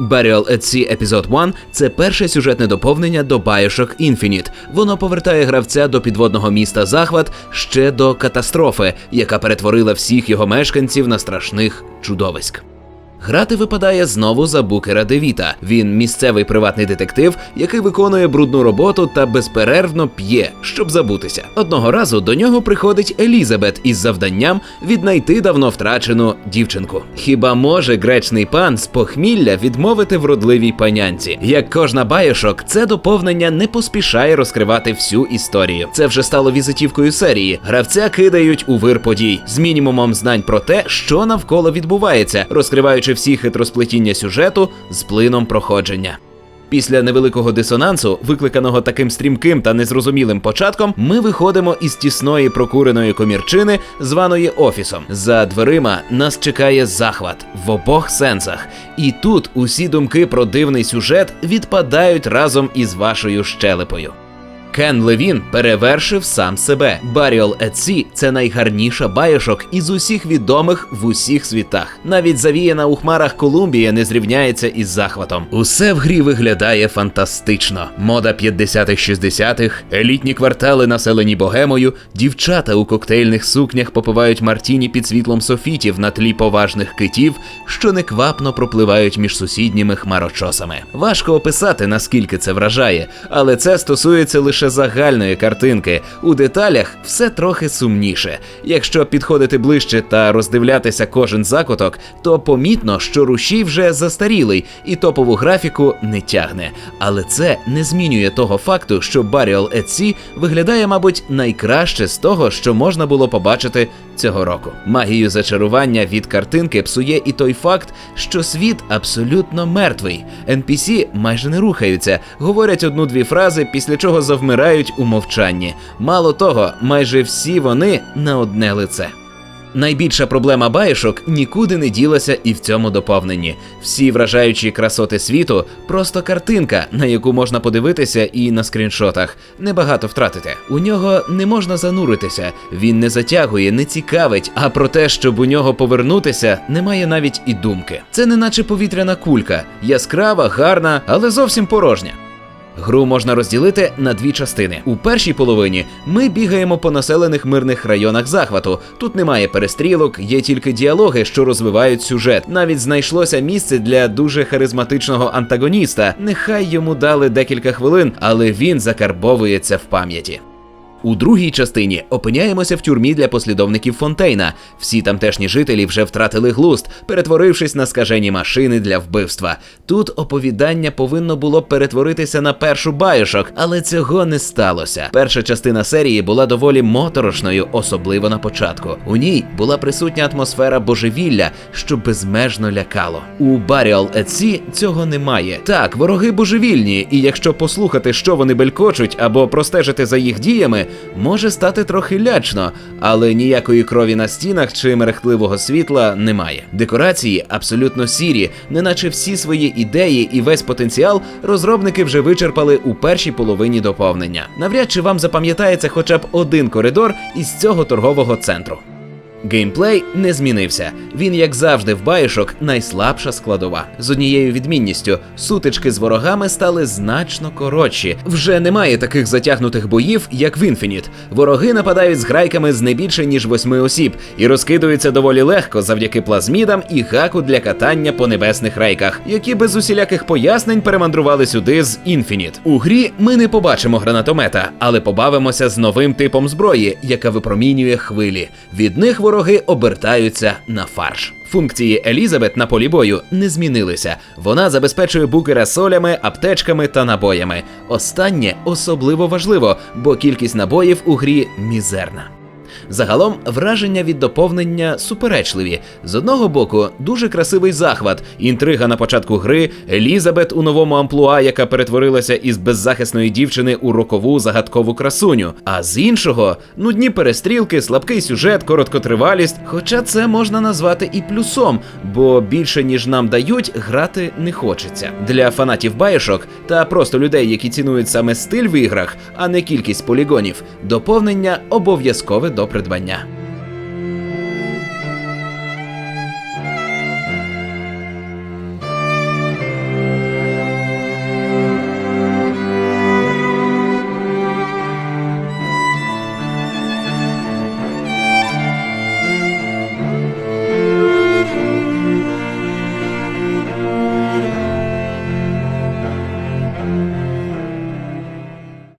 Burial at Sea Episode 1 – це перше сюжетне доповнення до Bioshock Infinite. Воно повертає гравця до підводного міста Захват ще до катастрофи, яка перетворила всіх його мешканців на страшних чудовиськ. Грати випадає знову за Букера Девіта. Він місцевий приватний детектив, який виконує брудну роботу та безперервно п'є, щоб забутися. Одного разу до нього приходить Елізабет із завданням віднайти давно втрачену дівчинку. Хіба може гречний пан з похмілля відмовити вродливій панянці? Як кожна байошок, це доповнення не поспішає розкривати всю історію. Це вже стало візитівкою серії. Гравця кидають у вир подій з мінімумом знань про те, що навколо відбувається, розкриваючи всі хитросплетіння сюжету з плином проходження. Після невеликого дисонансу, викликаного таким стрімким та незрозумілим початком, ми виходимо із тісної прокуреної комірчини, званої офісом. За дверима нас чекає захват в обох сенсах. І тут усі думки про дивний сюжет відпадають разом із вашою щелепою. Кен Левін перевершив сам себе. At Sea – це найгарніша байошок із усіх відомих в усіх світах. Навіть завіяна у хмарах Колумбія не зрівняється із захватом. Усе в грі виглядає фантастично. Мода 50-х-60-х, елітні квартали, населені богемою, дівчата у коктейльних сукнях попивають мартіні під світлом софітів на тлі поважних китів, що неквапно пропливають між сусідніми хмарочосами. Важко описати, наскільки це вражає, але це стосується лише загальної картинки. У деталях все трохи сумніше. Якщо підходити ближче та роздивлятися кожен закуток, то помітно, що рушій вже застарілий і топову графіку не тягне. Але це не змінює того факту, що Burial at Sea виглядає, мабуть, найкраще з того, що можна було побачити цього року. Магію зачарування від картинки псує і той факт, що світ абсолютно мертвий. NPC майже не рухаються, говорять одну-дві фрази, після чого завмирають у мовчанні. Мало того, майже всі вони на одне лице. Найбільша проблема баєшок нікуди не ділася і в цьому доповненні. Всі вражаючі красоти світу просто картинка, на яку можна подивитися і на скріншотах. Небагато втратити. У нього не можна зануритися, він не затягує, не цікавить, а про те, щоб у нього повернутися, немає навіть і думки. Це не наче повітряна кулька, яскрава, гарна, але зовсім порожня. Гру можна розділити на дві частини. У першій половині ми бігаємо по населених мирних районах захвату. Тут немає перестрілок, є тільки діалоги, що розвивають сюжет. Навіть знайшлося місце для дуже харизматичного антагоніста. Нехай йому дали декілька хвилин, але він закарбовується в пам'яті. У другій частині опиняємося в тюрмі для послідовників Фонтейна. Всі тамтешні жителі вже втратили глузд, перетворившись на скажені машини для вбивства. Тут оповідання повинно було перетворитися на першу байошок, але цього не сталося. Перша частина серії була доволі моторошною, особливо на початку. У ній була присутня атмосфера божевілля, що безмежно лякало. У Burial at Sea цього немає. Так, вороги божевільні, і якщо послухати, що вони белькочуть, або простежити за їх діями, може стати трохи лячно, але ніякої крові на стінах чи мерехтливого світла немає. Декорації абсолютно сірі, неначе всі свої ідеї і весь потенціал розробники вже вичерпали у першій половині доповнення. Навряд чи вам запам'ятається хоча б один коридор із цього торгового центру. Геймплей не змінився. Він, як завжди, в байшок найслабша складова. З однією відмінністю сутички з ворогами стали значно коротші. Вже немає таких затягнутих боїв, як в Infinite. Вороги нападають з грайками з не більше ніж восьми осіб і розкидуються доволі легко завдяки плазмідам і гаку для катання по небесних рейках, які без усіляких пояснень перемандрували сюди з Infinite. У грі ми не побачимо гранатомета, але побавимося з новим типом зброї, яка випромінює хвилі. Від них вороги обертаються на фарш. Функції Елізабет на полі бою не змінилися. Вона забезпечує букера солями, аптечками та набоями. Останнє особливо важливо, бо кількість набоїв у грі мізерна. Загалом враження від доповнення суперечливі. З одного боку, дуже красивий захват, інтрига на початку гри, Елізабет у новому амплуа, яка перетворилася із беззахисної дівчини у рокову загадкову красуню. А з іншого нудні перестрілки, слабкий сюжет, короткотривалість. Хоча це можна назвати і плюсом, бо більше ніж нам дають, грати не хочеться. Для фанатів байшок та просто людей, які цінують саме стиль в іграх, а не кількість полігонів, доповнення обов'язкове до придбання.